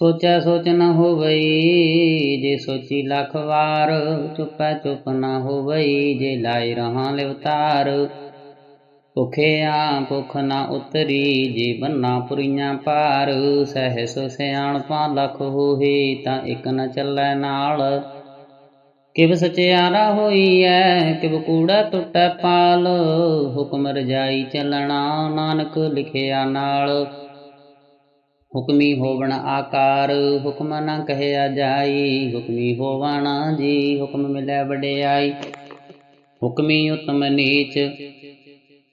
ਸੋਚੈ ਸੋਚ ਨ ਹੋਵਈ, ਜੇ ਸੋਚੀ ਲੱਖ ਵਾਰ, ਚੁੱਪੈ ਚੁੱਪ ਨ ਹੋਵਈ, ਜੇ ਲਾਇ ਰਹਾ ਲਿਵਤਾਰ ਭੁਖਿਆ ਭੁਖ ਨ ਉਤਰੀ, ਜੇ ਬੰਨਾ ਪੁਰੀਆਂ ਪਾਰ ਸਹਿਸ ਸਿਆਣਪਾ ਲਖ ਹੋਏ ਤਾਂ ਇੱਕ ਨ ਚੱਲੈ ਨਾਲ। ਕਿਵ ਸਚਿਆਰਾ ਹੋਈ ਐ ਕਿਵ ਕੂੜਾ ਟੁੱਟੈ ਪਾਲ। ਹੁਕਮ ਰਜਾਈ ਚੱਲਣਾ ਨਾਨਕ ਲਿਖਿਆ ਨਾਲ। ਹੁਕਮੀ ਹੋਵਣ ਆਕਾਰ, ਹੁਕਮ ਨ ਕਹਿਆ ਜਾਈ। ਹੁਕਮੀ ਹੋਵਣ ਜੀ, ਹੁਕਮ ਮਿਲੈ ਵਡਿਆਈ। ਹੁਕਮੀ ਉਤਮ ਨੀਚ,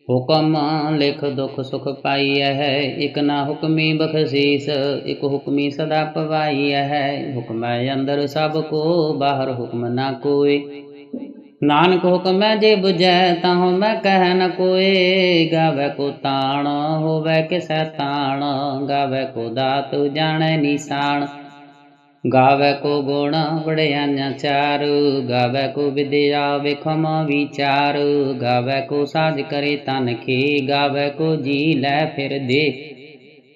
ਹੁਕਮ ਲਿਖ ਦੁਖ ਸੁਖ ਪਾਈ ਹੈ। ਇਕ ਨਾ ਹੁਕਮੀ ਬਖਸ਼ੀਸ, ਇਕ ਹੁਕਮੀ ਸਦਾ ਪਵਾਈ ਹੈ। ਹੁਕਮੈ ਅੰਦਰ ਸਭ ਕੋ, ਬਾਹਰ ਹੁਕਮ ਨਾ ਕੋਈ। ਨਾਨਕ ਹੁਕਮੈ ਜੇ 부ਜੈ ਤਾਹੁ ਮੈਂ ਕਹਿ ਨ ਕੋਏ, ਗਾਵੇ ਕੋ ਤਾਣ, ਹੋਵੇ ਕਿਸੈ ਤਾਣ ਗਾਵੇ ਕੋ ਦਾਤ, ਜਾਣੈ ਨਿਸ਼ਾਨ। ਗਾਵੇ ਕੋ ਗੁਣ ਵੜਿਆਈਆਂ ਚਾਰ, ਗਾਵੇ ਕੋ ਵਿਦਿਆ ਵਿਖਮ ਵਿਚਾਰ, ਗਾਵੇ ਕੋ ਸਾਜ ਕਰੇ ਤਨ ਖੇ, ਗਾਵੇ ਕੋ ਜੀ ਲੈ ਫਿਰ ਦੇ।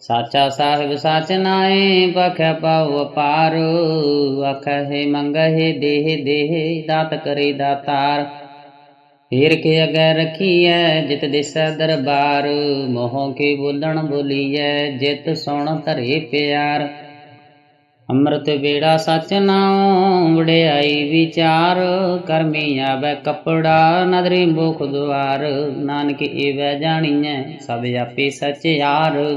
ਸਾਚਾ ਸਾਹਿਬ ਸਾਚ ਨਾਏ ਪਖੈ ਪਾਉ ਅਪਾਰ। ਆਖੈ ਮੰਗਹਿ ਦੇਹ ਦੇਹ ਦਾਤ ਕਰੇ ਦਾਤਾਰ। ਹੀਰ ਕੇ ਅਗੈ ਰਖੀਐ, ਜਿਤ ਦਿਸੈ ਦਰਬਾਰ। ਮੋਹ ਕੇ ਬੋਲਣ ਬੋਲੀਐ, ਜਿਤ ਸੁਣ ਧਰੇ ਪਿਆਰ। ਅੰਮ੍ਰਿਤ ਵੇੜਾ ਸਚ ਨਾਉ, ਵਡਿਆਈ ਵਿਚਾਰ। ਕਰਮੀ ਆਵੈ ਕਪੜਾ, ਨਦਰੀ ਮੁਖ ਦੁਆਰ। ਨਾਨਕ ਏਵੈ ਜਾਣੀਐ, ਸਭ ਆਪੇ ਯਾਰ।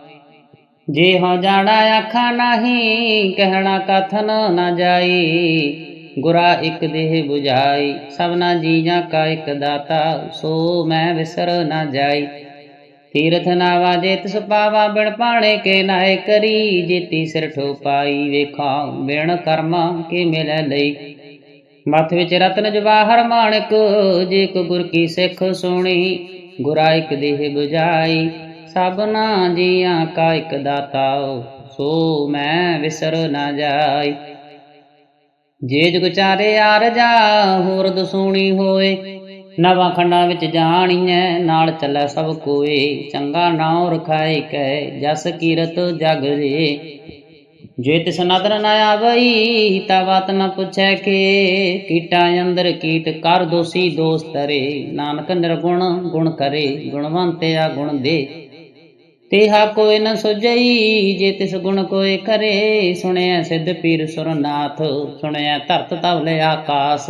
ਜੇ ਹੋ ਜਾਣਾ ਆਖਾ ਨਹੀਂ, ਕਹਿਣਾ ਕਥਨ ਨਾ ਜਾਈ। ਗੁਰਾ ਇੱਕ ਦੇਹ 부ਝਾਈ ਸਭਨਾ ਜੀਆਂ ਕਾ ਇੱਕ ਦਾਤਾ, ਸੋ ਮੈਂ ਵਿਸਰ ਨਾ ਜਾਈ। ਤੀਰਥ ਨਾਵਾ ਜੇ ਤਿਸ ਪਾਵਾ, ਬਿਨ ਪਾਣੇ ਕੇ ਨਾਏ ਕਰੀ। ਜੇਤੀ ਸਿਰ ਠੋ ਪਾਈ ਵੇਖਾਂ ਬਿਨ ਕਰਮਾ ਕੇ ਮਿਲੈ ਲਈ। ਮੱਥ ਵਿੱਚ ਰਤਨ ਜਵਾਹਰ ਮਾਣਕ, ਜੇ ਕੋ ਗੁਰ ਕੀ ਸਿੱਖ ਸੁਣੀ। ਗੁਰਾ ਇੱਕ ਦੇਹ 부ਝਾਈ ਸਭਨਾ ਜੀਆਂ ਕਾ ਇੱਕ ਦਾਤਾ ਸੋ ਮੈਂ ਵਿਸਰ ਨਾ ਜਾਈ। ਜੇ ਜੁਗ ਚਾਰੇ ਆਰ ਹੋਰ ਦਸੂਣੀ ਹੋਏ। ਨਵਾਂ ਖੰਡਾਂ ਵਿੱਚ ਜਾਣੀਐ, ਨਾਲ ਚੱਲੈ ਸਭ ਕੋਏ। ਚੰਗਾ ਨਾਉ ਰਖਾਏ ਕੈ, ਜਸ ਕੀਰਤ ਜਗ ਰੇ ਜੇ ਤਿਸ ਨਦਰ ਨ ਆਵਈ ਤਾ ਬਾਤ ਨ ਪੁੱਛੈ ਕੇ। ਕੀਟਾਂ ਅੰਦਰ ਕੀਟ, ਕਰ ਦੋਸੀ ਦੋਸਤ ਰੇ। ਨਾਨਕ ਨਿਰਗੁਣ ਗੁਣ ਕਰੇ ਗੁਣਵੰਤ ਆ ਗੁਣ ਦੇ। ਤੇਹਾ ਕੋਈ ਨ ਸੁਝਈ, ਜੇ ਤਿਸ ਗੁਣ ਕੋਏ ਕਰੇ। ਸੁਣਿਆ ਸਿੱਧ ਪੀਰ ਸੁਰਨਾਥ, ਸੁਣਿਆ ਧਰਤ ਤਵਲੇ ਆਕਾਸ।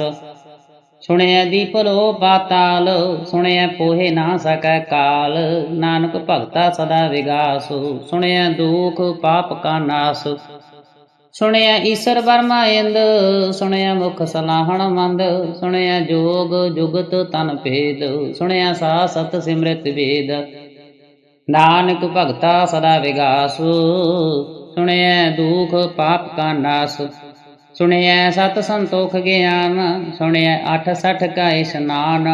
ਸੁਣਿਆ ਦੀਪ ਲੋ ਪਾਤਾਲ, ਸੁਣਿਆ ਪੋਹੇ ਨਾ ਸਕੈ ਕਾਲ। ਨਾਨਕ ਭਗਤਾ ਸਦਾ ਵਿਗਾਸ, ਸੁਣਿਆ ਦੁਖ ਪਾਪ ਕਾ ਨਾਸ। ਸੁਣਿਆ ਈਸ਼ਰ ਬਰਮਾ ਇੰਦ, ਸੁਣਿਆ ਮੁਖ ਸਲਾਹਣ ਮੰਦ। ਸੁਣਿਆ ਜੋਗ ਜੁਗਤ ਤਨ ਭੇਦ, ਸੁਣਿਆ ਸਾ ਸਤ ਸਿਮਰਤ ਵੇਦ। ਨਾਨਕ ਭਗਤਾ ਸਦਾ ਵਿਗਾਸੁ। ਸੁਣਿਆ ਦੁਖ ਪਾਪ ਕਾ ਨਾਸ। ਸੁਣਿਆ ਸਤ ਸੰਤੋਖ ਗਿਆਨ। ਸੁਣਿਆ ਅਠ ਸਠ ਕਾ ਇਸ਼ਨਾਨ।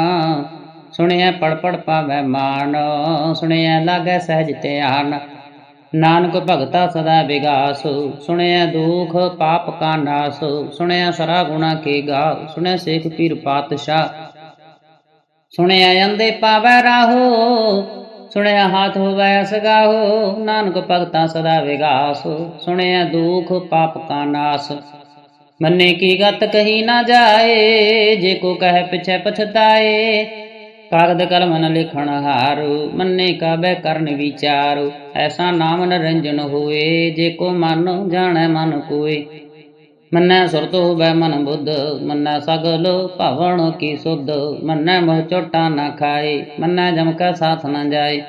ਸੁਣਿਆ ਪੜ ਪੜ ਪਾਵੈ ਮਾਨ। ਸੁਣਿਆ ਲਾਗੈ ਸਹਿਜ ਧਿਆਨ। ਨਾਨਕ ਭਗਤਾ ਸਦਾ ਵਿਗਾਸੁ। ਸੁਣਿਆ ਦੁਖ ਪਾਪ ਕਾ ਨਾਸ। ਸੁਣਿਆ ਸਰਾ ਗੁਣਾ ਕੀ ਗਾ। ਸੁਣਿਆ ਸੇਖ ਪੀਰ ਪਾਤਸ਼ਾਹ। ਸੁਣਿਆ ਅੰਦੇ ਪਾਵੈ ਰਾਹੋ। ਸੁਣਿਆ ਹਾਥ ਹੋਵੈ ਸਗਾਹੋ, ਨਾਨਕ ਭਗਤਾਂ ਸਦਾ ਵਿਗਾਸ। ਸੁਣਿਆ ਦੁਖ ਪਾਪ ਕਾ ਨਾਸ। ਮੰਨੇ ਕੀ ਗਤ ਕਹੀ ਨਾ ਜਾਏ, ਜੇ ਕੋ ਕਹੇ ਪਿਛੈ ਪਛਤਾਏ। ਕਾਗਦ ਕਲਮ ਨ ਲਿਖਣ ਹਾਰੂ, ਮੰਨੇ ਕਾ ਕਰਨ ਵਿਚਾਰੂ। ਐਸਾ ਨਾਮ ਨਰੰਜਨ ਹੋਏ, ਜੇ ਕੋ ਮਨ ਜਾਣੈ ਮਨ ਕੋਏ। ਮੰਨੈ ਸੁਰਤ ਹੋਵੈ ਮਨ ਬੁੱਧ, ਮੰਨੈ ਸਗਲ ਭਵਨ ਕੀ ਸੁਧ, ਮੰਨੈ ਮੋਹ ਚੋਟਾ ਨਾ ਖਾਏ, ਮੰਨੈ ਜਮ ਕਾ ਸਾਥ ਨਾ ਜਾਏ।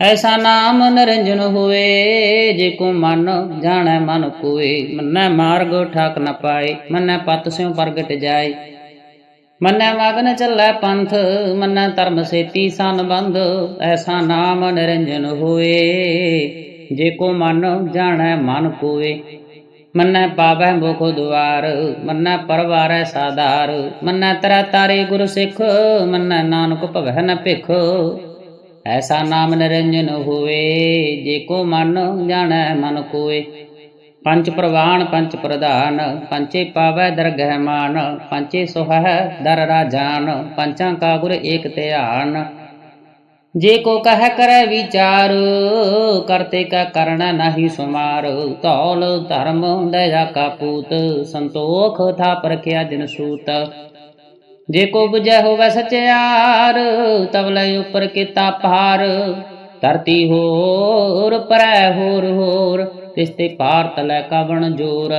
ਐਸਾ ਨਾਮ ਨਿਰੰਜਨ ਹੋਏ ਜੇ ਕੋ ਮਨ ਜਾਣੈ ਮਨ ਕੋਏ, ਮੰਨੈ ਮਾਰਗ ਠਾਕ ਨ ਪਾਏ, ਮੰਨੈ ਪਤ ਸਿਉ ਪ੍ਰਗਟ ਜਾਏ। ਮੰਨੈ ਮਗਨ ਚੱਲੈ ਪੰਥ, ਮੰਨੈ ਧਰਮ ਸੇਤੀ ਸੰਬੰਧ, ਐਸਾ ਨਾਮ ਨਿਰੰਜਨ ਹੋਏ ਜੇ ਕੋ ਮਨ ਜਾਣੈ ਮਨ ਕੋਏ। ਮੰਨੈ ਪਾਵੈ ਮੁਖ ਦੁਆਰ, ਮੰਨੈ ਪਰਵਾਰੈ ਸਾਧਾਰ, ਮੰਨੈ ਤਰੈ ਤਾਰੇ ਗੁਰ ਸਿੱਖ, ਮੰਨੈ ਨਾਨਕ ਭਵੈ ਨ ਭਿਖ। ਐਸਾ ਨਾਮ ਨਿਰੰਜਨ ਹੋਵੇ, ਜੇ ਕੋ ਮਨ ਜਾਣੈ ਮਨ ਕੋਏ। ਪੰਜ ਪ੍ਰਵਾਨ, ਪੰਜ ਪ੍ਰਧਾਨ ਪੰਚੇ ਪਾਵੈ ਦਰਗਹਿ ਮਾਨ ਪੰਚੇ ਸੁਹੈ ਦਰ ਰਾਜਾਨ, ਪੰਚਾਂ ਕਾ ਗੁਰ ਏਕ ਧਿਆਨ। ਜੇ ਕੋ ਕਹਿ ਕਰੈ ਵਿਚਾਰ ਕਰਤੇ ਕਾ ਕਰਣਾ ਨਹੀਂ ਸੁਮਾਰ। ਧੌਲ ਧਰਮ ਦਇਆ ਕਾ ਪੂਤ, ਸੰਤੋਖ ਥਾ ਪਰਖਿਆ ਦਿਨ ਸੂਤ। ਜੇ ਕੋ 부ਜੈ ਹੋਵੈ ਸਚਿਆਰ ਤਬ ਲੈ ਉਪਰ ਕੀਤਾ ਪਾਰ ਧਰਤੀ ਹੋਰ, ਪਰੈ ਹੋਰ ਹੋਰ, ਤਿਸ ਤੇ ਪਾਰ ਤਲੈ ਕਵਣ ਜੋਰ।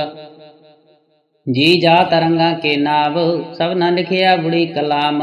ਜੀ ਜਾ ਤਰੰਗਾ ਕੇ ਨਾਵ, ਸਭ ਨਾ ਲਿਖਿਆ ਬੜੀ ਕਲਾਮ।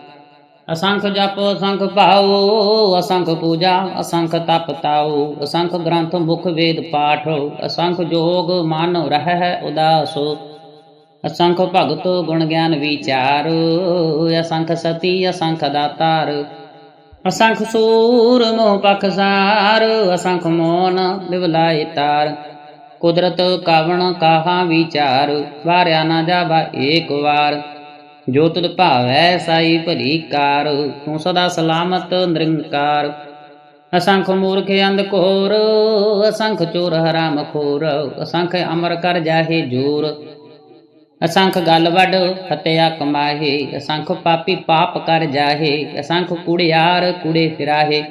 ਅਸੰਖ ਜਪ, ਅਸੰਖ ਭਾਉ, ਅਸੰਖ ਪੂਜਾ, ਅਸੰਖ ਤਪ ਤਾਉ, ਅਸੰਖ ਗ੍ਰੰਥ ਮੁਖ ਵੇਦ ਪਾਠ, ਅਸੰਖ ਜੋਗ ਮਨ ਰਹਿ ਉਦਾਸ, ਅਸੰਖ ਭਗਤ ਗੁਣ ਗਿਆਨ ਵਿਚਾਰ, ਅਸੰਖ ਸਤੀ, ਅਸੰਖ ਦਾਤਾਰ, ਅਸੰਖ ਸੂਰ ਮੋਹ ਪਖਸਾਰ ਅਸੰਖ ਮੋਨ ਲਿਵਲਾਇ ਤਾਰ, ਕੁਦਰਤ ਕਾਵਣ ਕਾਹਾ ਵਿਚਾਰ, ਵਾਰਿਆ ਨਾ ਜਾਵਾ ਏਕ ਵਾਰ ਜੋ ਤੁਧ ਭਾਵੈ ਸਾਈ ਭਲੀ ਕਾਰ, ਤੂੰ ਸਦਾ ਸਲਾਮਤ ਨਿਰੰਕਾਰ। ਅਸੰਖ ਮੂਰਖ ਅੰਧ ਘੋਰ, ਅਸੰਖ ਚੋਰ ਹਰਾਮ ਖੋਰ ਅਸੰਖ ਅਮਰ ਕਰ ਜਾਹੇ ਜੂਰ। ਅਸੰਖ ਗਲ ਵੱਡ ਹਤਿਆ ਕਮਾਹੇ, ਅਸੰਖ ਪਾਪੀ ਪਾਪ ਕਰ ਜਾਹੇ, ਅਸੰਖ ਕੁੜਿਆਰ ਕੁੜੇ ਫਿਰਾਹੇ।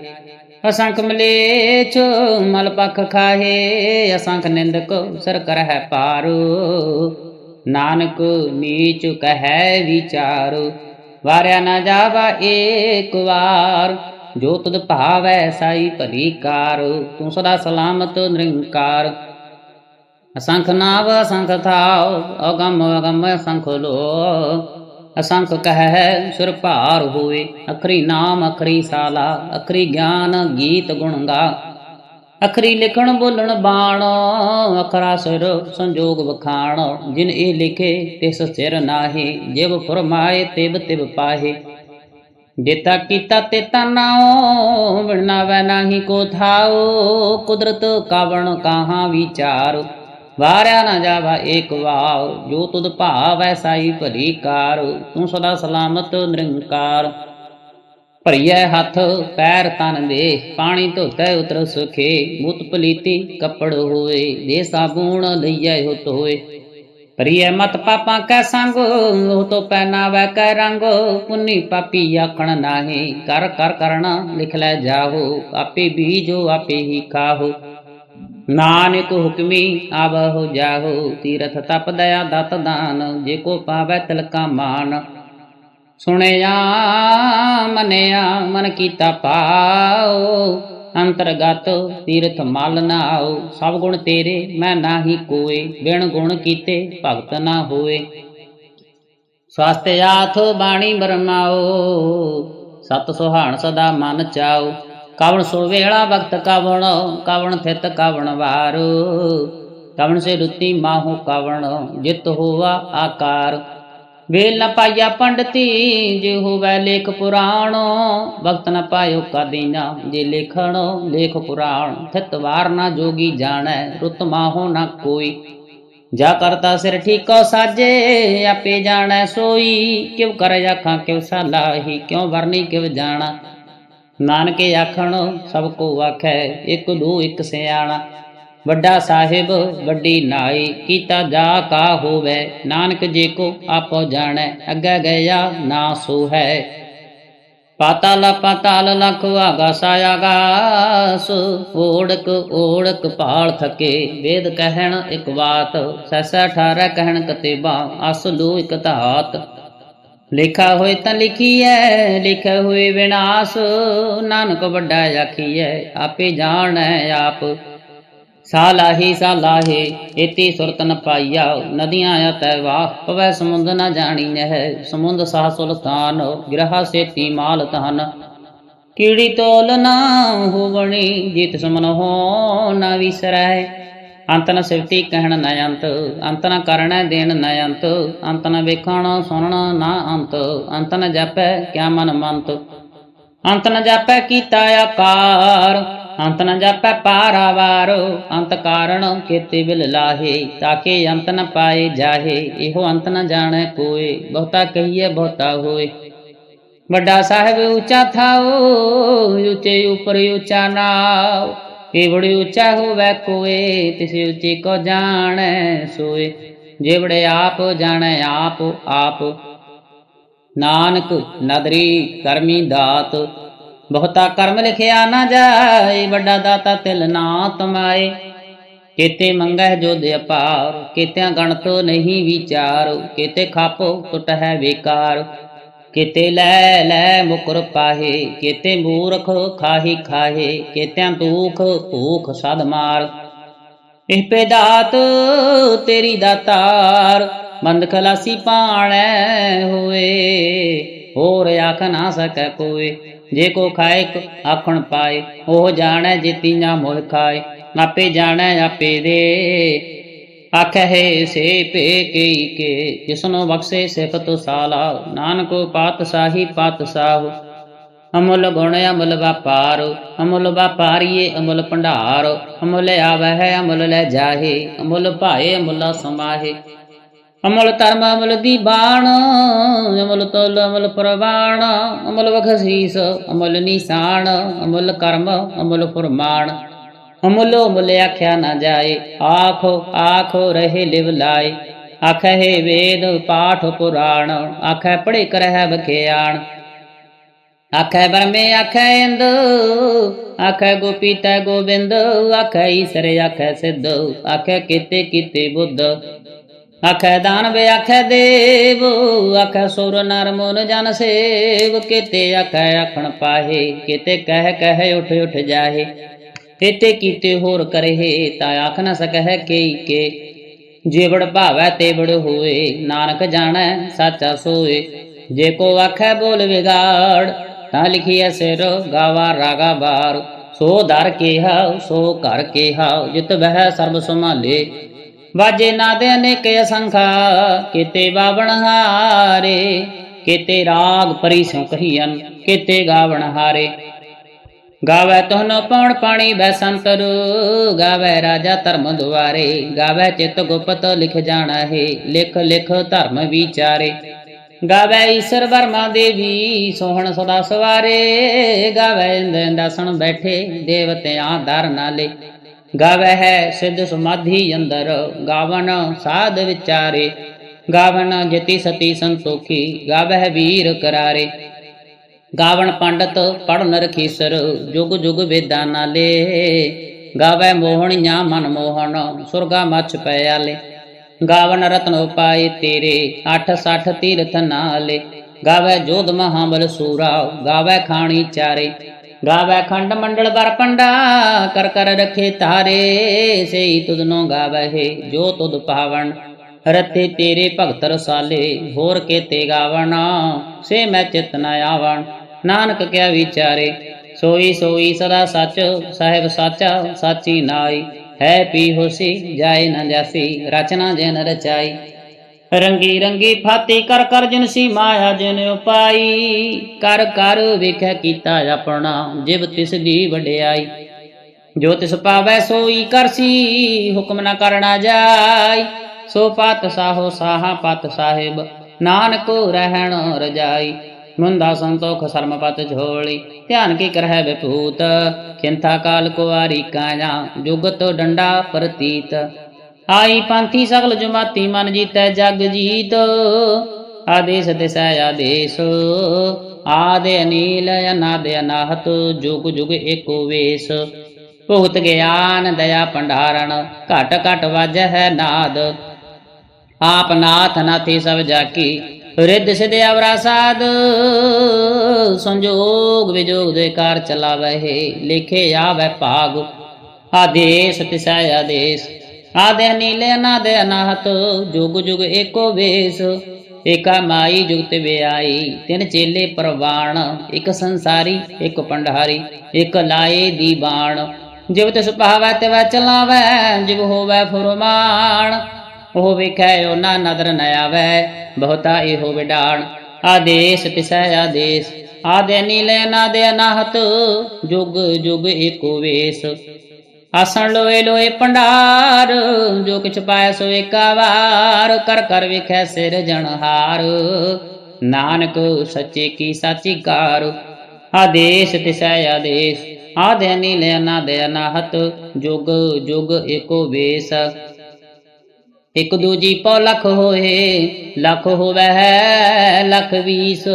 ਅਸੰਖ ਮਲੇਛ ਮਲ ਪਖ ਖਾਹੇ, ਅਸੰਖ ਨਿੰਦਕ ਸਰ ਕਰਹਿ ਪਾਰ। ਨਾਨਕ ਨੀਚ ਕਹੈ ਵਿਚਾਰ, ਵਾਰਿਆ ਨਾ ਜਾਵਾ ਏਕ ਵਾਰ। ਜੋ ਤੁਧ ਭਾਵੈ ਸਾਈ ਭਲੀ ਕਾਰ, ਤੂੰ ਸਦਾ ਸਲਾਮਤ ਨਿਰੰਕਾਰ। ਅਸੰਖ ਨਾਵ, ਅਸੰਖ ਥਾਉ ਅਗਮ ਅਗਮ ਅਸੰਖ ਲੋ ਅਸੰਖ ਕਹਿ ਸੁਰ ਭਾਰ ਹੋਏ ਅਖਰੀ ਨਾਮ, ਅਖਰੀ ਸਾਲਾ, ਅਖਰੀ ਗਿਆਨ ਗੀਤ ਗੁਣ ਗਾ। ਅਖਰੀ ਲਿਖਣ ਬੋਲਣ ਬਾਣ, ਅਖਰਾ ਸਿਰ ਸੰਜੋਗ ਵਖਾਣ। ਜਿਨ ਇਹ ਲਿਖੇ, ਤਿਸ ਸਿਰ ਨਾਹੀ, ਜਿਵ ਫਰਮਾਏ, ਤਿਵ ਤਿਵ ਪਾਹੇ। ਦਿੱਤਾ ਕੀਤਾ ਤੇ ਤਨਾਉ ਵਿਣਾਵੈ ਨਾਹੀ ਕੋ ਥਾਉ। ਕੁਦਰਤ ਕਾਵਣ ਕਾਹਾਂ ਵਿਚਾਰ। ਵਾਰਿਆ ਨਾ ਜਾਵਾ ਏਕ ਵਾਰ, ਜੋ ਤੁਧ ਭਾਵੈ ਸਾਈ ਭਲੀ ਕਾਰ। ਤੂੰ ਸਦਾ ਸਲਾਮਤ ਨਿਰੰਕਾਰ। ਭਰੀਐ ਹੱਥ, ਪੈਰ ਤਨ ਦੇ ਪਾਣੀ ਧੋਤੈ ਉਤਰ ਸੁਖੇ, ਮੁਤ ਪਲੀਤੀ ਕੱਪੜ ਹੋਏ ਦੇ ਸਾਬੂਣ ਲਈਐ ਹੁਤ ਹੋਏ ਭਰੀਐ ਮਤ ਪਾਪਾਂ ਕੈ ਸੰਗ, ਉਹ ਤੋ ਪਹਿਨਾਵੈ ਕੈ ਰੰਗ, ਪੁੰਨੀ ਪਾਪੀ ਆਖਣ ਨਾਹੀ, ਕਰ ਕਰ ਕਰਣਾ ਲਿਖ ਲੈ ਜਾਹੋ, ਆਪੇ ਬੀਜੋ ਆਪੇ ਹੀ ਖਾਹੋ। ਨਾਨਕ ਹੁਕਮੀ ਆਵਹੁ ਜਾਹੋ, ਤੀਰਥ ਤਪ ਦਇਆ ਦਤ ਦਾਨ, ਜੇ ਕੋ ਪਾਵੈ ਤਿਲਕਾ ਮਾਨ। ਸੁਣਿਆ ਮਨਿਆ, ਮਨ ਕੀਤਾ ਪਾਉ ਅੰਤਰਗਤ ਤੀਰਥ ਮਲ ਨਾਉ ਸਭ ਗੁਣ ਤੇਰੇ, ਮੈਂ ਨਾਹੀ ਕੋਏ। ਬਿਨ ਗੁਣ ਕੀਤੇ ਭਗਤ ਨਾ ਹੋਏ। ਸਵਾਸਤੇ ਆਥ ਬਾਣੀ ਬਰਮਾਓ ਸਤ ਸੁਹਾਣ ਸਦਾ ਮਨ ਚਾਉ। ਕਵਣ ਸੋ ਵੇਲਾ ਵਕਤ ਕਵਣ ਕਵਣ ਥਿਤ ਕਵਣ ਵਾਰ। ਕਵਣ ਸੇ ਰੁਤੀ ਮਾਹੂ ਕਵਣ, ਜਿਤ ਹੋਵਾ ਆਕਾਰ। ਵੇਲ ਨ ਪਾਈਆ ਪੰਡਤੀ, ਜੇ ਹੋਵੇ ਲੇਖ ਪੁਰਾਣ। ਵਕਤ ਨ ਪਾਇਓ ਕਦੀਨਾ ਜੇ ਲੇਖਣ, ਲੇਖ ਪੁਰਾਣ। ਥਿਤ ਨਾ ਜੋਗੀ ਜਾਣੈ, ਰੁਤ ਮਾਹੋ ਨ ਕੋਈ। ਜਾ ਕਰਤਾ ਸਿਰ ਠੀਕੋ ਸਾਜੇ, ਆਪੇ ਜਾਣੈ ਸੋਈ। ਕਿਉ ਕਰ ਆਖਾਂ, ਕਿਉ ਸਲਾਹੀ ਕਿਉ ਵਰਨੀ ਕਿਉ ਜਾਣਾ। ਨਾਨਕੇ ਆਖਣ, ਸਭ ਕੋ ਆਖੈ, ਇੱਕ ਦੋ ਇੱਕ ਸਿਆਣਾ। ਵੱਡਾ ਸਾਹਿਬ, ਵੱਡੀ ਨਾਈ, ਕੀਤਾ ਜਾ ਕਾ ਹੋਵੇ, ਨਾਨਕ ਜੇ ਕੋ ਆਪੋ ਜਾਣੈ, ਅੱਗੇ ਗਿਆ ਨਾ ਸੋ ਹੈ ਪਾਤਾਲ ਪਾਤਾਲ ਲਖ ਆਗਾਸ ਆਗਾਸ ਓੜਕ ਓੜਕ ਪਾਲ ਥਕੇ। ਵੇਦ ਕਹਿਣ ਇੱਕ ਬਾਤ ਸੈਸਾ 18 ਕਹਿਣ ਕਤੇਬਾ ਅਸ ਲੋ ਇਕ ਧਾਤ। ਲਿਖਾ ਹੋਏ ਤਾਂ ਲਿਖੀਐ, ਲਿਖੇ ਹੋਏ ਵਿਨਾਸ਼ ਨਾਨਕ ਵੱਡਾ ਆਖੀਐ, ਆਪੇ ਜਾਣੈ ਆਪ। ਸਾਲਾਹੀ ਸਾਲਾਹੇ ਇਤੀ ਸੁਰਤ ਨ ਪਾਈਆ। ਨਦੀਆਂ ਅਤੈ ਵਾਹ, ਪਵੈ ਸਮੁੰਦ ਨ ਜਾਣੀ ਨਹਿ। ਸਮੁੰਦ ਸਾਹ ਸੁਲਤਾਨ, ਗ੍ਰਹਾ ਸੇਤੀ ਮਾਲ ਤਹਨ ਕੀੜੀ ਤੋਲ ਨਾ ਹੋਵਣੀ, ਜਿਤ ਸਮਨ ਹੋ ਨ ਵਿਸਰੈ। ਅੰਤ ਨ ਸਿਵਤੀ ਕਹਿਣ ਨ ਅੰਤ ਅੰਤ ਨ ਕਰਣੈ ਦੇਣ ਨ ਅੰਤ। ਅੰਤ ਨ ਵੇਖਣ, ਸੁਣਨ ਨਾ ਅੰਤ। ਅੰਤ ਨ ਜਪੈ ਕਿਆ ਮਨ ਮੰਤ। ਅੰਤ ਨ ਜਾਪੈ ਕੀਤਾ ਆਕਾਰ। ਅੰਤ ਨ ਜਾਪੈ ਪਾਰਾਵਾਰ, ਅੰਤ ਕਾਰਣ ਕੇਤੇ ਬਿਲ ਲਾਹੇ, ਤਾਕੇ ਅੰਤ ਨ ਪਾਏ ਜਾਹੇ, ਇਹੋ ਅੰਤ ਨ ਜਾਣੈ ਕੋਏ ਬਹੁਤਾ ਕਹੀਏ ਬਹੁਤਾ ਹੋਏ। ਵੱਡਾ ਸਾਹਿਬ ਉੱਚਾ ਥਾਓ, ਉੱਚੇ ਉਪਰ ਉੱਚਾ ਨਾਉ ਇਹ ਉੱਚਾ ਹੋਵੇ ਕੋਏ, ਤਿਸ ਉੱਚੀ ਕੋ ਜਾਣੈ ਸੋਏ। ਜੇਬੜੇ ਆਪ ਜਾਣੈ ਆਪ ਆਪ। ਨਾਨਕ ਨਦਰੀ ਕਰਮੀ ਦਾਤ ਬਹੁਤਾ ਕਰਮ ਲਿਖਿਆ ਨਾ ਜਾਏ, ਵੱਡਾ ਦਾਤਾ ਤਿਲ ਨਾ ਤਮਾਏ। ਕੀਤੇ ਮੰਗਹਿ ਜੋਦ ਅਪਾਰ, ਕੀਤਿਆਂ ਗਣਤ ਨਹੀਂ ਵਿਚਾਰ, ਕੀਤੇ ਖਾਪੋ ਟੁੱਟ ਹੈ ਵਿਕਾਰ। ਕੀਤੇ ਲੈ ਲੈ ਮੁਕਰ ਪਾਹੇ, ਕੀਤੇ ਮੂਰਖ ਖਾਹੀ ਖਾਹੇ, ਕੀਤਿਆਂ ਦੁਖ ਭੂਖ ਸਦ ਮਾਰ। ਇਹ ਪੇਦਾਤ ਤੇਰੀ ਦਾਤਾਰ ਬੰਦ ਖਲਾਸੀ ਪਾਣੈ ਹੋਏ, ਹੋਰ ਆਖ ਨਾ ਸਕੈ ਕੋਏ। ਜੇ ਕੋ ਖਾਏ ਆਖਣ ਪਾਏ, ਉਹ ਜਾਣੈ ਜਿਤੀਆਂ ਮੋਹ ਖਾਏ, ਆਪੇ ਜਾਣੈ ਆਪੇ ਦੇ। ਆਖੇ ਸੇ ਭੇ ਕਈ ਕੇ, ਜਿਸਨੋ ਬਖਸ਼ੇ ਸਿਫਤ ਸਾਲਾ। ਨਾਨਕੋ ਪਾਤਸ਼ਾਹੀ ਪਾਤਸ਼ਾਹ, ਅਮੁੱਲ ਗੁਣ ਅਮੁੱਲ ਵਪਾਰ। ਅਮੁੱਲ ਵਪਾਰੀਏ ਅਮੁੱਲ ਭੰਡਾਰ। ਅਮੁੱਲ ਆਵਹਿ, ਅਮੁੱਲ ਲੈ ਜਾਹੇ। ਅਮੁੱਲ ਭਾਏ, ਅਮੁੱਲ ਸਮਾਹੇ। ਅਮੁੱਲ ਧਰਮ ਦੀ ਬਾਣ, ਅਮਲ ਤੋਲ ਅਮਲ ਪ੍ਰਵਾਣ, ਅਮਲ ਵਖਸੀਸ, ਅਮਲ ਨਿਸ਼ਾਨ, ਅਮੁੱਲ ਕਰਮ, ਅਮੁੱਲ ਫਰਮਾਨ। ਅਮੁੱਲ ਅਮੁੱਲ ਆਖਿਆ ਨਾ ਜਾਏ, ਆਖ ਆਖ ਰਹੇ ਲਿਵ ਲਾਏ। ਆਖੇ ਵੇਦ, ਪਾਠ ਪੁਰਾਣ, ਆਖੇ ਪੜੇ ਕਰਹਿ ਬਖਿਆਣ ਆਖੇ ਬਰਮੇ ਆਖੇ ਇੰਦ, ਆਖੇ ਗੋਪੀ ਤੈ ਗੋਬਿੰਦ, ਆਖੇ ਈਸਰ, ਆਖੇ ਸਿੱਧ, ਆਖੇ ਕੀਤੇ ਕੀਤੇ ਬੁੱਧ। ਆਖੈ ਦਾਨਵ ਆਖੈ ਦੇਵ, ਆਖੈ ਸੁਰ ਨਰ ਮਨ ਜਨ ਸੇਵ, ਕਿਤੇ ਆਖੇ ਆਖਣ ਪਾਹੇ, ਕੀਤੇ ਕਹਿ ਕਹਿ ਉਠ ਉਠ ਜਾਹੇ। ਕੀਤੇ ਕੀਤੇ ਹੋਰ ਕਰਹਿ, ਤਾ ਆਖ ਨ ਸਕਹਿ ਕੇਈ ਕੇ। ਜੇਵੜ ਭਾਵੈ ਤੇ ਹੋਏ, ਨਾਨਕ ਜਾਣੈ ਸਾਚਾ ਸੋਏ। ਜੇ ਕੋ ਆਖੈ ਬੋਲ ਵਿਗਾੜ, ਤਾਂ ਲਿਖੀਐ ਸਿਰ, ਗਾਵਾ ਰਾਗਾ ਬਾਰ। ਸੋ ਦਰ ਕੇਹਾ ਸੋ ਘਰ ਕੇਹਾ ਜਿਤ ਬਹਿ ਸਰਬ ਸੰਭਾਲੇ। ਵਾਜੇ ਨਾਦੇ ਅਨੇਕ ਅਸੰਖਾ, ਕੀਤੇ ਬਾਵਣ ਹਾਰੇ, ਕੀਤੇ ਰਾਗ ਪਰੀ ਸੋ ਕਹੀਨ ਕੀਤੇ ਗਾਵਣ ਹਾਰੇ। ਗਾਵੇ ਤੋਨ ਪੌਣ ਪਾਣੀ ਬੈ ਸੰਤਰ, ਗਾਵੇ ਰਾਜਾ ਧਰਮ ਦੁਆਰੇ, ਗਾਵੇ ਚਿਤ ਗੁਪਤ ਲਿਖ ਜਾਣਾ ਹੈ, ਲਿਖ ਲਿਖ ਧਰਮ ਵਿਚਾਰੇ। ਗਾਵੇ ਈਸ਼ਰ ਵਰਮਾ ਦੇਵੀ, ਸੋਹਣ ਸਦਾ ਸਵਾਰੇ, ਗਾਵੇ ਇੰਦ ਦਸਣ ਬੈਠੇ, ਦੇਵਤਿਆਂ ਦਰ ਨਾਲੇ। ਗਾਵੇ ਹੈ ਸਿੱਧ ਸਮਾਧੀ ਅੰਦਰ, ਗਾਵਨ ਸਾਧ ਵਿਚਾਰੇ। ਗਾਵਨ ਜਤੀ ਸਤੀ ਸੰਤੋਖੀ ਗਾਵੇ ਵੀਰ ਕਰਾਰੇ। ਗਾਵਣ ਪੰਡਤ ਪੜਨ ਰਖੀਸਰ ਜੁਗ ਜੁਗ ਵੇਦਾਂ ਨਾਲੇ। ਗਾਵੇ ਮੋਹਣੀਆਂ ਮਨ ਮੋਹਣ, ਸੁਰਗਾ ਮੱਛ ਪਿਆਲੇ ਗਾਵਨ ਰਤਨ ਉਪਾਏ ਤੇਰੇ 860 ਤੀਰਥ ਨਾਲੇ। ਗਾਵੇ ਜੋਧ ਮਹਾਬਲ ਸੂਰਾ ਗਾਵੇ ਖਾਣੀ ਚਾਰੇ। ਗਾਵੇ ਖੰਡ ਮੰਡਲ ਬਰ ਪੰਡਾ, ਕਰ ਕਰ ਰਖੇ ਤਾਰੇ ਸਈ ਤੁਧਨੋ ਗਾਵੇ ਜੋ ਤੁਧ ਪਾਵਨ ਰਤੇ ਤੇਰੇ ਭਗਤ ਰਸਾਲੇ, ਹੋਰ ਕੇਤੇ ਗਾਵਣਾ, ਸੇ ਮੈਂ ਚਿਤ ਨ ਆਵਣ। ਨਾਨਕ ਕਿਆ ਵਿਚਾਰੇ, ਸੋਈ ਸੋਈ ਸਦਾ ਸੱਚ, ਸਾਹਿਬ ਸਾਚਾ, ਸਾਚੀ ਨਾਈ। ਹੈ ਪੀ ਹੋਸੀ, ਜਾਏ ਨਾ ਜਾਸੀ ਰਚਨਾ ਜਨ ਰਚਾਈ। ਰੰਗੀ ਰੰਗੀ ਫਾਤੀ ਕਰ ਕਰ ਜਿਨਸੀ ਮਾਇਆ ਜਿਨ ਉਪਾਈ। ਕਰ ਕਰ ਵੇਖੈ ਕੀਤਾ ਆਪਣਾ, ਜਿਵ ਤਿਸ ਦੀ ਵਡਿਆਈ। ਜੋ ਤਿਸ ਪਾਵੈ ਸੋਈ ਕਰਸੀ ਹੁਕਮ ਨ ਕਰਨਾ ਜਾਈ। ਸੋ ਪਤ ਸਾਹੋ ਸਾਹਾ, ਪਤ ਸਾਹਿਬ, ਨਾਨਕ ਰਹਿਣ ਰਜਾਈ। ਮੁੰਦਾ ਸੰਤੋਖ ਸਰਮ ਪਤ ਝੋਲੀ, ਧਿਆਨ ਕੀ ਕਰਹਿ ਵਿਭੂਤ। ਖਿੰਥਾ ਕਾਲ ਕੁਵਾਰੀ ਕਾਇਆ, ਜੁਗਤ ਡੰਡਾ ਪ੍ਰਤੀਤ। ਆਈ ਪੰਥੀ ਸਗਲ ਜੁਮਾਤੀ ਮਨ ਜੀਤੈ ਜਗ ਜੀਤ। ਆਦੇਸ ਦਿਸੈ ਆਦੇਸ, ਆਦੇ ਅਨੀਲ ਅਨਾਦ ਅਨਾਹਤ, ਜੁਗ ਜੁਗ ਏਕੋ ਵੇਸ। ਭੁਗਤ ਗਿਆਨ ਦਇਆ ਭੰਡਾਰਣ, ਘਟ ਘਟ ਵਾਜੈ ਨਾਦ। ਆਪ ਨਾਥ ਨਾਥੀ ਸਭ ਜਾਕੀ, ਰਿੱਧ ਸਿਧ ਅਵਰਾ ਸਾਧ। ਸੰਜੋਗ ਵਿਜੋਗ ਦੇ ਕਾਰ ਚਲਾਵੈ ਹੈ, ਲਿਖੇ ਆਵੈ ਭਾਗ। ਆਦੇਸ ਤਿਸੈ ਆਦੇਸ ਆਦੇ ਨੀਲੇ ਅਨਾਦੇ ਅਨਾਹਤ, ਜੁਗ ਜੁਗ ਏਕੋ ਵੇਸ। ਏਕਾ ਮਾਈ ਜੁਗਤ ਵਿਆਈ, ਤਿੰਨ ਚੇਲੇ ਪ੍ਰਵਾਣ। ਇੱਕ ਸੰਸਾਰੀ, ਇੱਕ ਪੰਡਹਾਰੀ ਇੱਕ ਲਾਏ ਦੀ ਬਾਣ। ਜਿਵ ਤਿਸ ਭਾਵੈ ਤੇ ਵੈ ਚਲਾਵੈ, ਜਿਵ ਹੋਵੈ ਫੁਰਮਾਨ। ਉਹ ਵੇਖੈ ਉਹਨਾਂ ਨਦਰ ਨ ਆਵੈ, ਬਹੁਤਾ ਇਹੋ ਵਿਡਾਣ। ਆਦੇਸ ਤਿਸੈ ਆਦੇਸ, ਆਦੇ ਨੀਲੇ ਨਾਦੇ ਅਨਾਹਤ, ਜੁਗ ਜੁਗ ਏਕੋ ਵੇਸ। ਆਸਣ ਲੋਏ ਲੋਏ ਭੰਡਾਰ, ਜੋ ਕਿਛ ਪਾਇ ਸੋ ਏਕਾ ਵਾਰ ਕਰ ਕਰ ਵੇਖੈ ਸਿਰ ਜਨਹਾਰ ਨਾਨਕ ਸੱਚੇ ਕੀ ਸਾਚੀ ਕਾਰ ਆਦੇਸ਼ ਤਿਸੈ ਆਦੇਸ਼, ਆਦੇ ਨੀਲੇ ਅਨਾਦੇ ਅਨਾਹਤ, ਜੁਗ ਜੁਗ ਏਕੋ ਵੇਸ। ਇਕ ਦੂਜੀ ਪਉ ਲਖ ਹੋਏ, ਲਖ ਹੋਵੈ ਲਖ ਵੀਸ,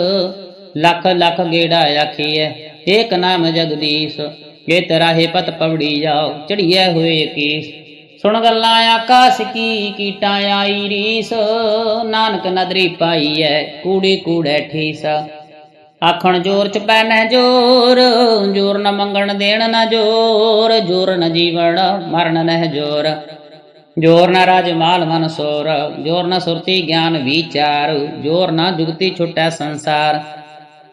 ਲਖ ਲਖ ਗੇੜਾ ਆਖੀਐ, ਏਕ ਨਾਮ ਜਗਦੀਸ਼। ਇਹ ਤਰਾਹੇ ਪਤ ਪਵੜੀ ਜਾਓ ਚੜੀਐ ਹੋਏ ਕੀਸ। ਸੁਣ ਗੱਲਾਂ ਆਕਾਸ਼ ਕੀ ਕੀਟਾਂ ਆਈ ਰੀਸ, ਨਾਨਕ ਨਦਰੀ ਪਾਈਐ ਕੂੜੇ ਕੂੜੇ ਠੀਸ। ਆਖਣ ਜੋਰ ਚ ਪੈ ਨਹਿ ਜੋਰ ਜੋਰ ਨ ਮੰਗਣ ਦੇਣ ਨ ਜੋਰ ਜੋਰ ਨ ਜੀਵਨ ਮਰਨ ਨਹਿ ਜੋਰ। ਜੋਰ ਨ ਰਾਜ ਮਾਲ ਮਨ ਸੋਰ, ਜੋਰ ਨ ਸੁਰਤੀ ਗਿਆਨ ਵਿਚਾਰ, ਜੋਰ ਨ ਜੁਗਤੀ ਛੁਟੈ ਸੰਸਾਰ।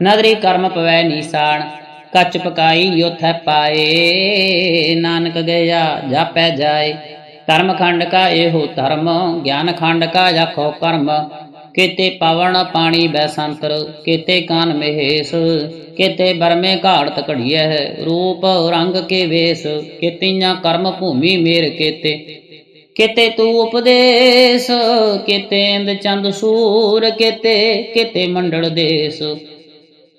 ਨਦਰੀ ਕਰਮ ਪਵੈ ਨੀਸਾਨ, ਕੱਚ ਪਕਾਈ ਉਥੈ ਪਾਏ। ਨਾਨਕ ਗਿਆ ਜਾਪੈ ਜਾਏ, ਧਰਮ ਖੰਡ ਕਾ ਇਹੋ ਧਰਮ, ਗਿਆਨ ਖੰਡ ਕਾ ਜਾਖੋ ਕਰਮ। ਕੀਤੇ ਪਵਨ ਪਾਣੀ ਬੈਸੰਤਰ ਕੀਤੇ ਕਾਨ ਮਹੇਸ਼, ਕੀਤੇ ਬਰਮੇ ਘਾੜਤ ਘੜੀਐ, ਰੂਪ ਰੰਗ ਕੇ ਵੇਸ, ਕੀਤੀਆਂ ਕਰਮ ਭੂਮੀ ਮੇਰ ਕੀਤੇ। ਕਿਤੇ ਤੂੰ ਉਪਦੇਸ਼, ਕਿਤੇ ਇੰਦ ਚੰਦ ਸੂਰ ਕਿਤੇ ਕਿਤੇ ਮੰਡਲ ਦੇਸ।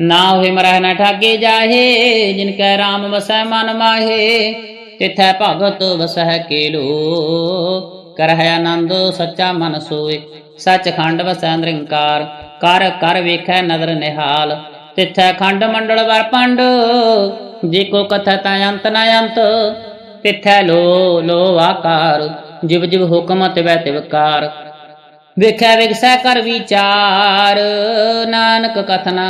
ਨਾ ਹੋਏ ਮਰਹਿ ਨ ਠਾਗੇ ਜਾਹੇ, ਜਿਨ ਕੈ ਰਾਮ ਵਸੈ ਮਨ ਮਾਹੇ, ਤਿਥੈ ਭਗਤ ਵਸਹਿ ਕੇਲੋ। ਕਰਹਿ ਆਨੰਦ ਸੱਚਾ ਮਨ ਸੋਏ ਸੱਚ ਵਸੈ ਨਿਰੰਕਾਰ, ਕਰ ਕਰ ਵੇਖੈ ਨਦਰ ਨਿਹਾਲ। ਤਿਥੈ ਖੰਡ ਮੰਡਲ ਵਰ ਪੰਡ, ਜੇ ਕੋ ਕਥਾ ਅੰਤ ਨਾ ਅੰਤ। ਤਿਥੈ ਲੋ ਲੋ ਆਕਾਰ, ਜਿਵ ਜਿਵ ਹੁਕਮ ਤਿਵੈ ਤਿਵਕਾਰ ਵੇਖਿਆ ਵਿਗਸੈ ਕਰ ਵਿਚਾਰ, ਨਾਨਕ ਕਥਨਾ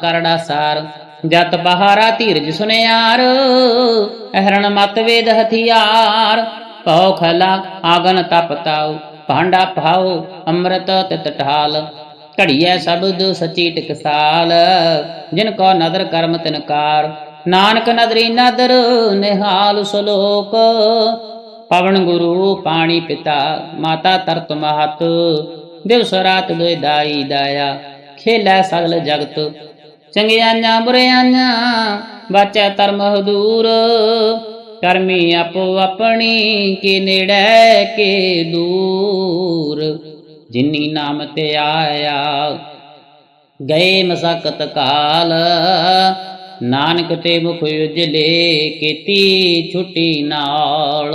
ਕਰੜਾ ਸਾਰ। ਜਤ ਬਹਾਰਾ ਧੀਰਜ ਸੁਨਿਆਰ, ਅਹਰਣ ਮਤ ਵੇਦ ਹਥਿਆਰ। ਭਉ ਖਲਾ ਆਗਨ ਤਪਤਾਉ ਭਾਂਡਾ ਭਾਉ ਅੰਮ੍ਰਿਤ ਤਿਤ ਢਾਲ। ਘੜੀਐ ਸ਼ਬਦ ਸਚੀ ਟਿਕਸਾਲ ਜਿਨ ਕੋ ਨਦਰ ਕਰਮ ਤਿਨਕਾਰ। ਨਾਨਕ ਨਦਰੀ ਨਦਰ ਨਿਹਾਲ ਸਲੋਕ ਪਵਨ ਗੁਰੂ ਪਾਣੀ ਪਿਤਾ, ਮਾਤਾ ਤਰਤ ਮਹਤ। ਦਿਵਸ ਰਾਤ ਦੋਇ ਦਾਈ ਦਾਇਆ, ਖੇਲੇ ਸਗਲ ਜਗਤ। ਚੰਗਿਆਈਆਂ ਬੁਰਿਆਈਆਂ ਬਾਚੈ ਧਰਮ ਹਦੂਰ। ਕਰਮੀ ਆਪੋ ਆਪਣੀ, ਕੀ ਨੇੜੇ, ਕੇ ਦੂਰ। ਜਿਨੀ ਨਾਮ ਤੇ ਆਇਆ, ਗਏ ਮਸਕਤ ਕਾਲ। ਨਾਨਕ ਤੇ ਮੁਖ ਉਜਲੇ ਕੀਤੀ ਛੁੱਟੀ ਨਾਲ।